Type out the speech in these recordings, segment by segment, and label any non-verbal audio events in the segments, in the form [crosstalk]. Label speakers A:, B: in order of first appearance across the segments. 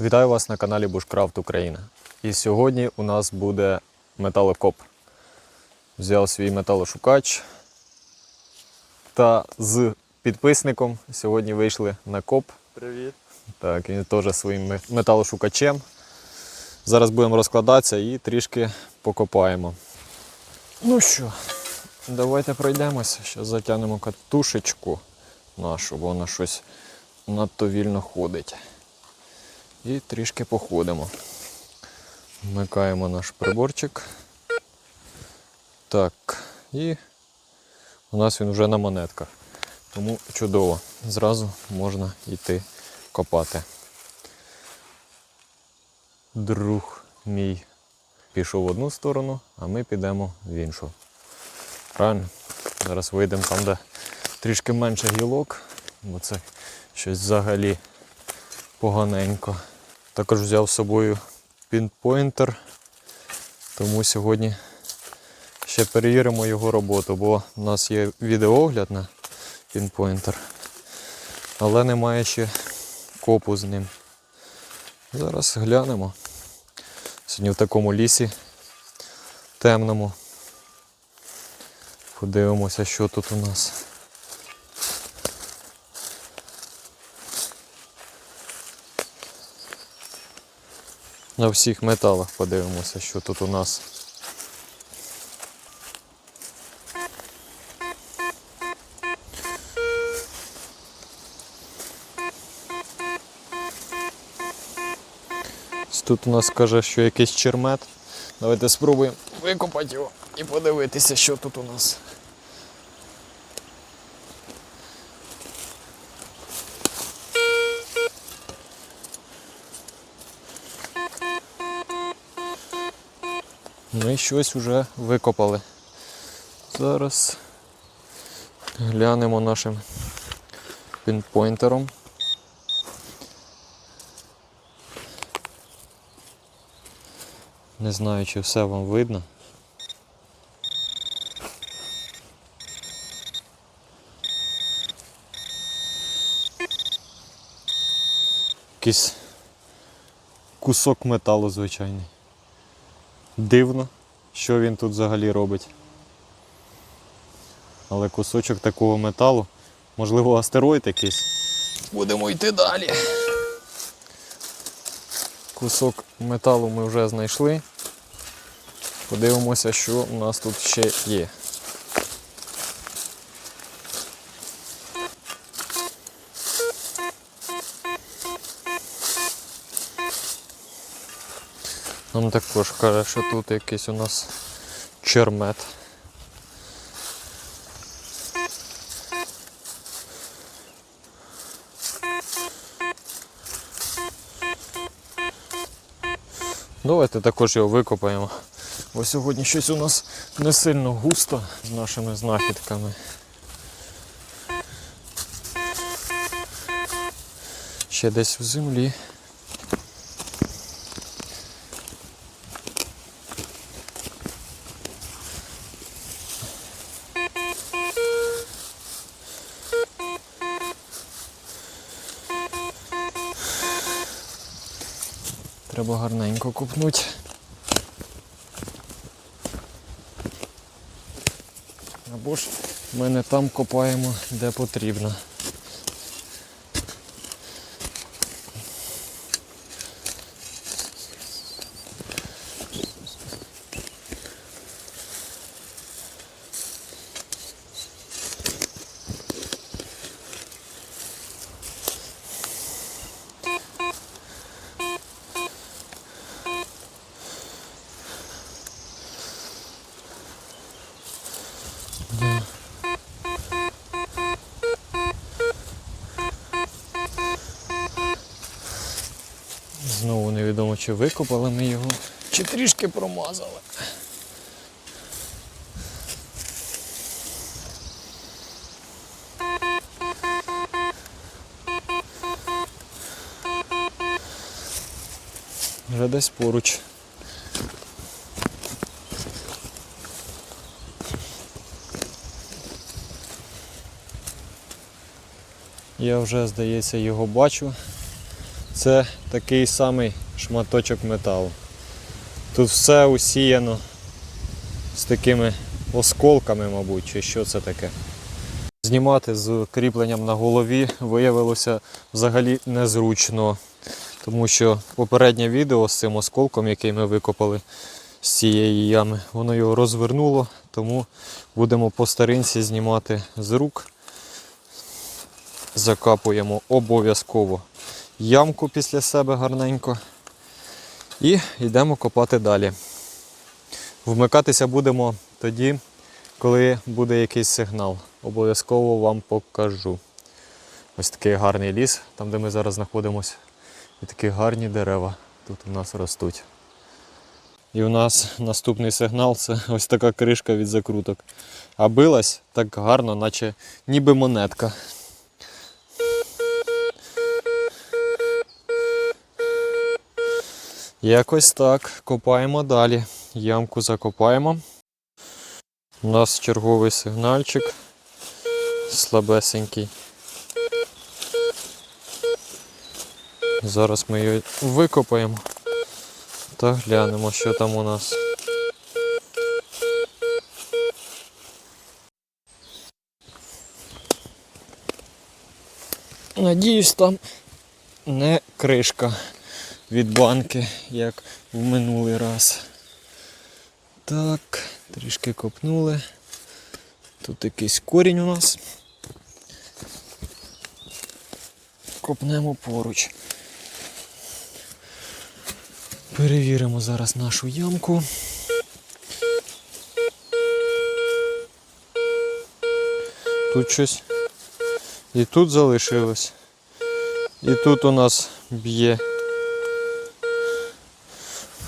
A: Вітаю вас на каналі Bushcraft Україна. І сьогодні у нас буде металокоп. Взяв свій металошукач та з підписником сьогодні вийшли на коп.
B: Привіт.
A: Так, він теж своїм металошукачем. Зараз будемо розкладатися і трішки покопаємо. Ну що, давайте пройдемося. Зараз затягнемо катушечку нашу, бо вона щось надто вільно ходить. І трішки походимо. Вмикаємо наш приборчик. Так, і у нас він вже на монетках. Тому чудово. Зразу можна йти копати. Друг мій пішов в одну сторону, а ми підемо в іншу. Правильно? Зараз вийдемо там, де трішки менше гілок, бо це щось взагалі поганенько. Також взяв з собою пінпойнтер, тому сьогодні ще перевіримо його роботу, бо у нас є відеоогляд на пінпойнтер, але немає ще копу з ним. Зараз глянемо. Сьогодні в такому лісі темному. Подивимося, що тут у нас. На всіх металах подивимося, що тут у нас. Тут у нас каже, що якийсь чермет. Давайте спробуємо викопати його і подивитися, що тут у нас. Ми щось вже викопали. Зараз глянемо нашим пінпойнтером. Не знаю, чи все вам видно. Якийсь кусок металу звичайний. Дивно, що він тут взагалі робить. Але кусочок такого металу, можливо, астероїд якийсь. Будемо йти далі. Кусок металу ми вже знайшли. Подивимося, що у нас тут ще є. Нам також каже, що тут якийсь у нас чермет. Давайте також його викопаємо. Бо сьогодні щось у нас не сильно густо з нашими знахідками. Ще десь в землі. Треба гарненько купнути. Або ж ми не там копаємо, де потрібно. Чи викопали ми його, чи трішки промазали. Вже десь поруч. Я вже, здається, його бачу. це такий самий шматочок металу. Тут все усіяно з такими осколками, мабуть, чи що це таке. Знімати з кріпленням на голові виявилося взагалі незручно, тому що попереднє відео з цим осколком, який ми викопали з цієї ями, воно його розвернуло, тому будемо по старинці знімати з рук. Закапуємо обов'язково ямку після себе гарненько. І йдемо копати далі. Вмикатися будемо тоді, коли буде якийсь сигнал. Обов'язково вам покажу. Ось такий гарний ліс, там де ми зараз знаходимося. І такі гарні дерева тут у нас ростуть. І у нас наступний сигнал це [laughs] ось така кришка від закруток. А билась так гарно, наче ніби монетка. Якось так. Копаємо далі. Ямку закопаємо. У нас черговий сигнальчик. Слабесенький. Зараз ми його викопаємо та глянемо, що там у нас. Надіюсь, там не кришка від банки, як в минулий раз. Так, трішки копнули. Тут якийсь корінь у нас. Копнемо поруч. Перевіримо зараз нашу ямку. Тут щось. І тут залишилось. І тут у нас б'є.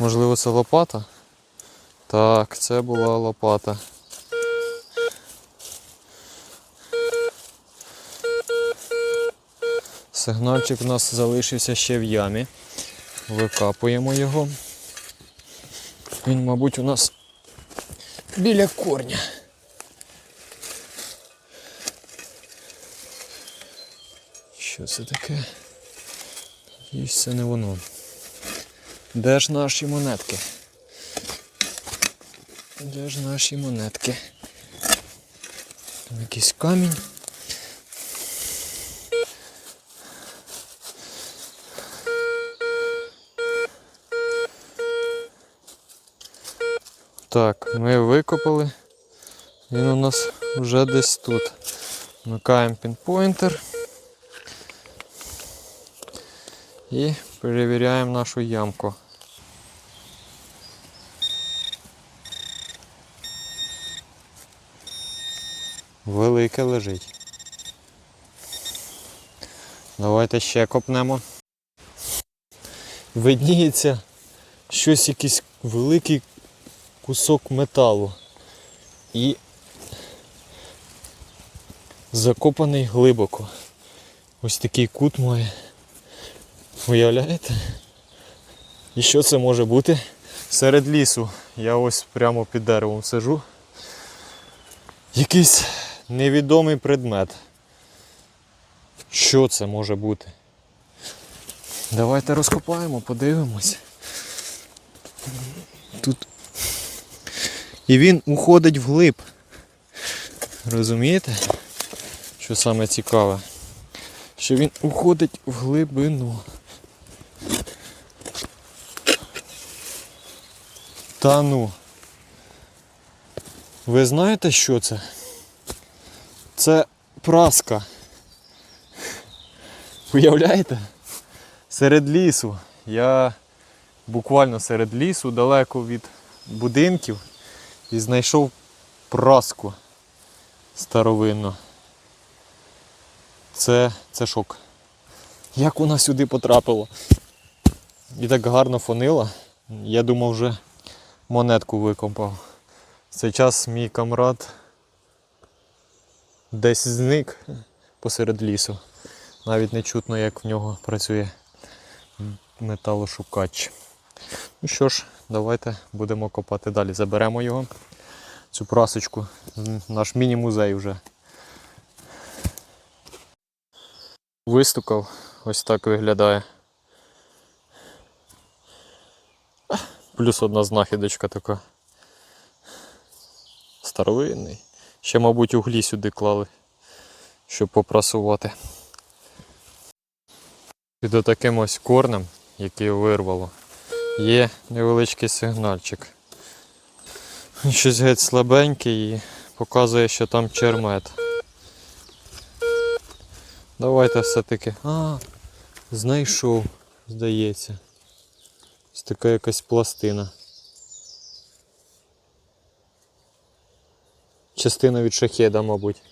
A: Можливо, це лопата? Так, це була лопата. Сигнальчик у нас залишився ще в ямі. Викапуємо його. Він, мабуть, у нас біля корня. Що це таке? Надіюсь, це не воно. Де ж наші монетки? Де ж наші монетки? Там якийсь камінь. Так, ми викопали. Він у нас вже десь тут. Вмикаємо пінпойнтер. І перевіряємо нашу ямку. Велике лежить. Давайте ще копнемо. Видніється щось якийсь великий кусок металу. І закопаний глибоко. Ось такий кут має. Уявляєте? І що це може бути? Серед лісу. Я ось прямо під деревом сижу. Якийсь невідомий предмет. Що це може бути? Давайте розкопаємо, подивимось. Тут. І він уходить вглиб. Розумієте? Що саме цікаве? Що він уходить в глибину. Та ну. Ви знаєте, що це? Це праска. Уявляєте? Серед лісу. Я буквально серед лісу, далеко від будинків, і знайшов праску старовинну. Це, це шок. Як вона сюди потрапила? І так гарно фонила. Я думав, вже монетку викопав. Час мій камрад десь зник посеред лісу. Навіть не чутно, як в нього працює металошукач. Ну що ж, давайте будемо копати далі. Заберемо його, цю прасочку, наш міні-музей вже. Вистукав, ось так виглядає. Плюс одна знахідочка така. Старовинний. Ще, мабуть, углі сюди клали, щоб попрасувати. Під отаким ось корнем, який вирвало, є невеличкий сигнальчик. Щось геть слабенький і показує, що там чермет. Давайте все-таки. А, знайшов, здається. Ось така якась пластина. Частина від шахеда, мабуть.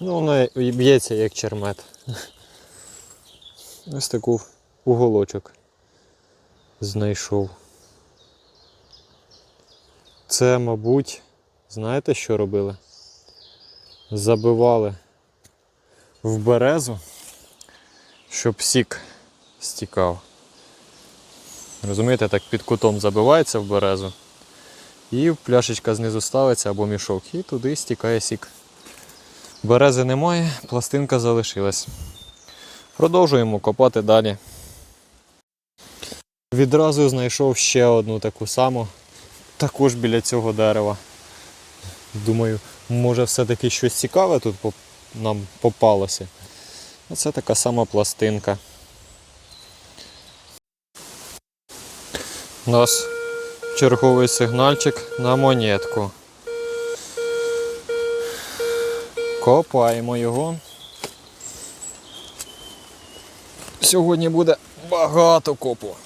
A: Ну, вона і б'ється як чермет. [laughs] Ось таку уголочок знайшов. Це, мабуть, знаєте, що робили? Забивали в березу, щоб сік стікав. Розумієте, так під кутом забивається в березу. І пляшечка знизу ставиться або мішок, і туди стікає сік. Берези немає, пластинка залишилась. Продовжуємо копати далі. Відразу знайшов ще одну таку саму, також біля цього дерева. Думаю, може все-таки щось цікаве тут нам попалося. Оце така сама пластинка. У нас черговий сигнальчик на монетку. Копаємо його. Сьогодні буде багато копу.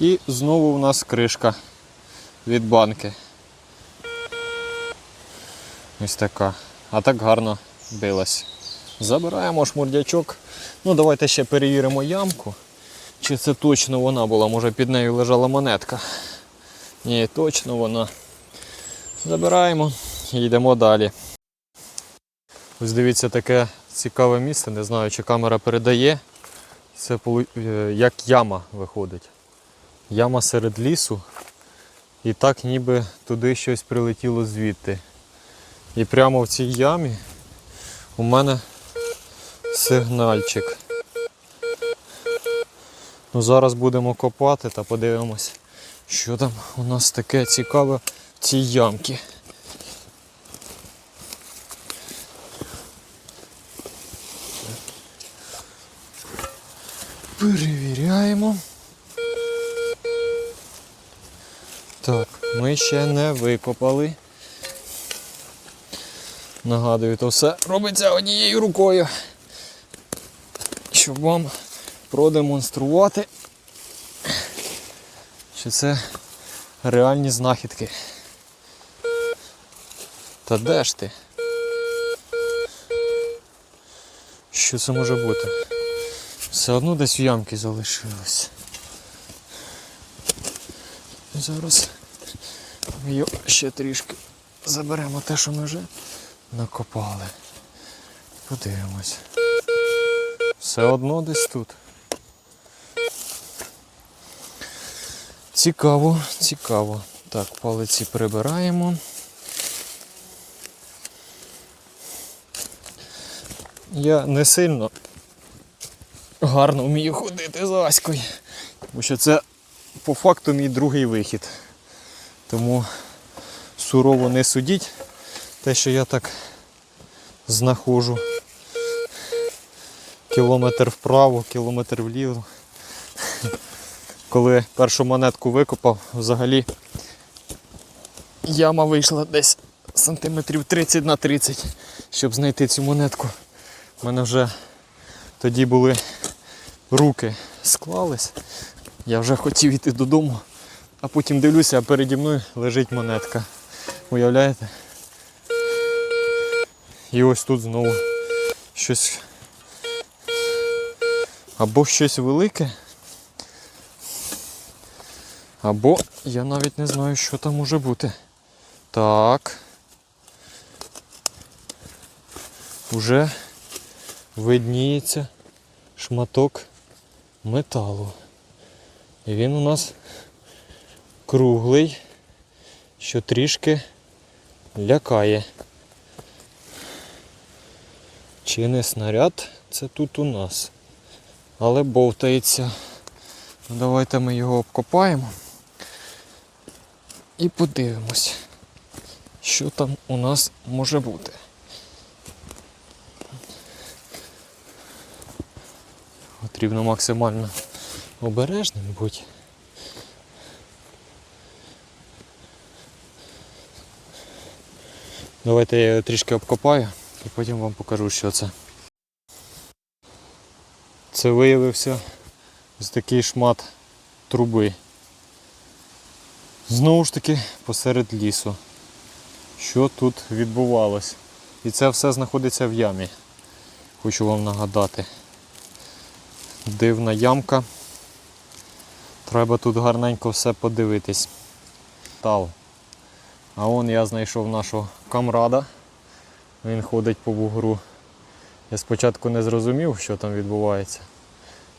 A: І знову у нас кришка від банки. Ось така. А так гарно билась. Забираємо шмурдячок. Ну, давайте ще перевіримо ямку. Чи це точно вона була, може під нею лежала монетка. Ні, точно вона. Забираємо і йдемо далі. Ось дивіться таке цікаве місце, не знаю, чи камера передає. Це е, як яма виходить. Яма серед лісу. І так ніби туди щось прилетіло звідти. І прямо в цій ямі у мене сигнальчик. Ну, зараз будемо копати та подивимось, що там у нас таке цікаве в цій ямці. Перевіряємо. Так, ми ще не викопали. Нагадую, то все робиться однією рукою. Щоб вам продемонструвати, що це реальні знахідки. Та де ж ти? Що це може бути? Все одно десь в ямки залишилось. Зараз ми його ще трішки заберемо те, що ми вже накопали. Подивимось. Все одно десь тут. Цікаво, цікаво. Так, палиці прибираємо. Я не сильно гарно вмію ходити з Аською, бо що це по факту мій другий вихід. Тому сурово не судіть те, що я так знаходжу кілометр вправо, кілометр вліво. Коли першу монетку викопав, взагалі яма вийшла десь сантиметрів 30 на 30, щоб знайти цю монетку. У мене вже тоді були руки склались. Я вже хотів йти додому, а потім дивлюся, а переді мною лежить монетка. Уявляєте? І ось тут знову щось або щось велике, або я навіть не знаю, що там може бути. Так. Уже видніється шматок металу. І він у нас круглий, що трішки лякає. Чи не снаряд, це тут у нас. Але бовтається. Ну, давайте ми його обкопаємо і подивимось, що там у нас може бути. Потрібно максимально обережним бути. Давайте я його трішки обкопаю і потім вам покажу, що це. Це виявився ось такий шмат труби. Знову ж таки посеред лісу. Що тут відбувалось? І це все знаходиться в ямі. Хочу вам нагадати. Дивна ямка. Треба тут гарненько все подивитись. Тал. А он я знайшов нашого камрада. Він ходить по бугру. Я спочатку не зрозумів, що там відбувається.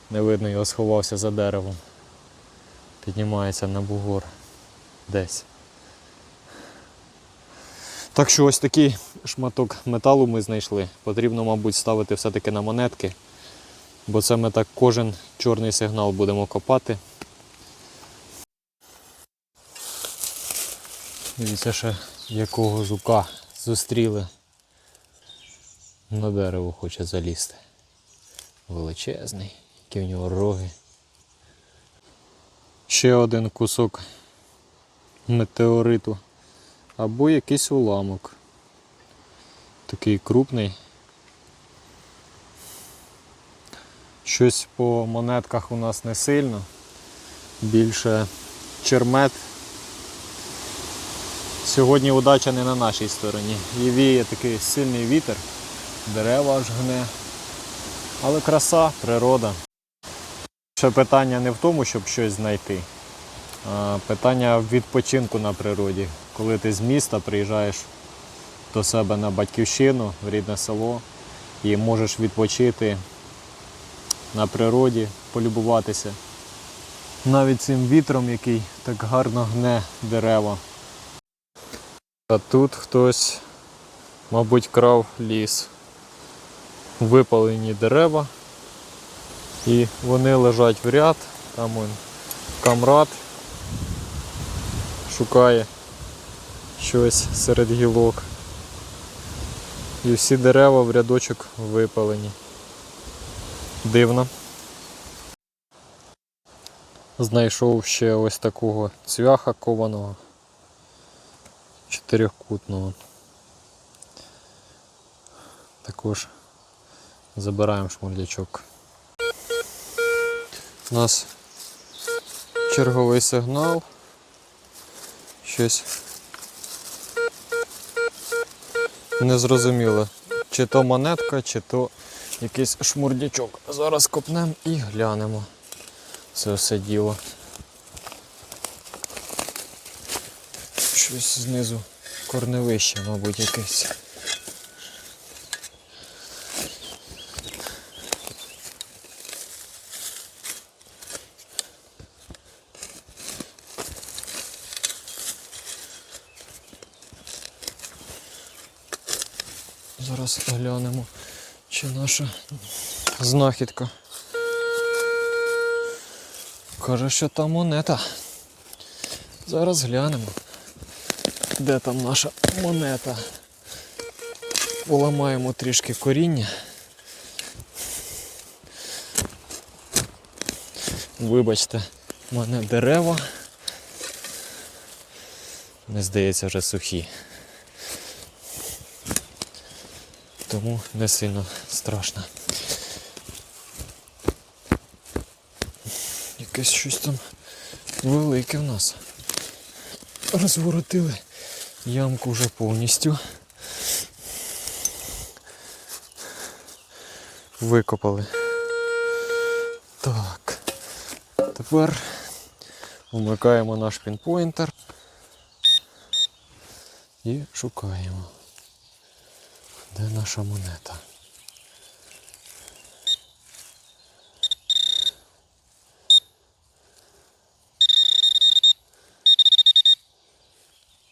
A: Не видно, його сховався за деревом. Піднімається на бугор десь. Так що ось такий шматок металу ми знайшли. Потрібно, мабуть, ставити все-таки на монетки, бо це ми так кожен чорний сигнал будемо копати. Дивіться, ще якого жука зустріли. На дерево хоче залізти. Величезний, які в нього роги. Ще один кусок метеориту. Або якийсь уламок. Такий крупний. Щось по монетках у нас не сильно. Більше чермет. Сьогодні удача не на нашій стороні. І віє такий сильний вітер, дерева аж гне. Але краса, природа. Ще питання не в тому, щоб щось знайти. А питання в відпочинку на природі. Коли ти з міста приїжджаєш до себе на батьківщину, в рідне село, і можеш відпочити на природі, полюбуватися. Навіть цим вітром, який так гарно гне дерева. А тут хтось, мабуть, крав ліс. Випалені дерева. І вони лежать в ряд, там он камрад шукає щось серед гілок. І всі дерева в рядочок випалені. Дивно. Знайшов ще ось такого цвяха кованого, чотирьохкутного. Також забираємо шмурдячок. У нас черговий сигнал. Щось незрозуміло. Чи то монетка, чи то якийсь шмурдячок. Зараз копнемо і глянемо це все діло. Щось знизу корневище, мабуть, якесь. Зараз глянемо, чи наша знахідка. Каже, що там монета. Зараз глянемо. Де там наша монета? Поламаємо трішки коріння. Вибачте, в мене дерева. Не здається вже сухі. Тому не сильно страшно. Якесь щось там велике в нас. Розворотили ямку вже повністю. Викопали. Так. Тепер вмикаємо наш пінпойнтер і шукаємо. Де наша монета?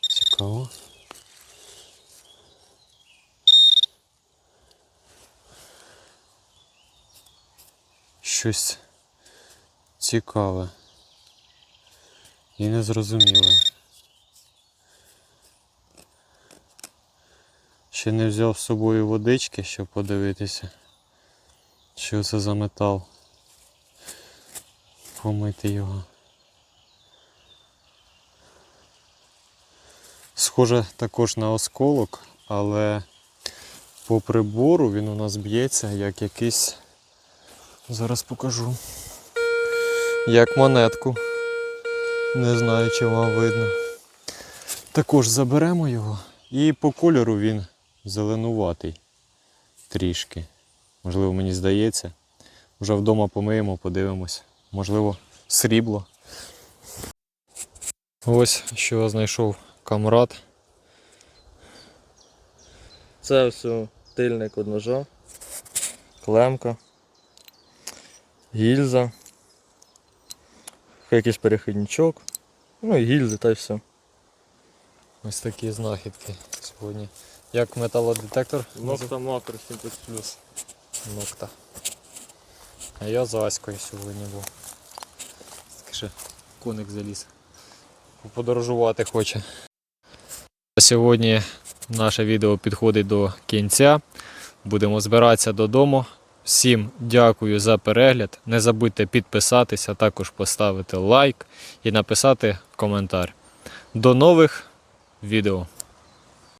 A: Цікаво. Щось цікаве і незрозуміле. Ще не взяв з собою водички, щоб подивитися, що це за метал. Помити його. Схоже також на осколок, але по прибору він у нас б'ється як якийсь. Зараз покажу. Як монетку. Не знаю, чи вам видно. Також заберемо його. І по кольору він зеленуватий. Трішки. Можливо, мені здається. Вже вдома помиємо, подивимось. Можливо, срібло. Ось що я знайшов камрад.
C: Це все тильник від ножа, клемка, гільза, якийсь перехідничок, ну і гільзи та й все.
A: Ось такі знахідки сьогодні. Як металодетектор?
C: Нокта макро 7 плюс.
A: Нокта. А я з Аською сьогодні був. Скажи, коник заліз. Подорожувати хоче. Сьогодні наше відео підходить до кінця. Будемо збиратися додому. Всім дякую за перегляд. Не забудьте підписатися, також поставити лайк і написати коментар. До нових відео.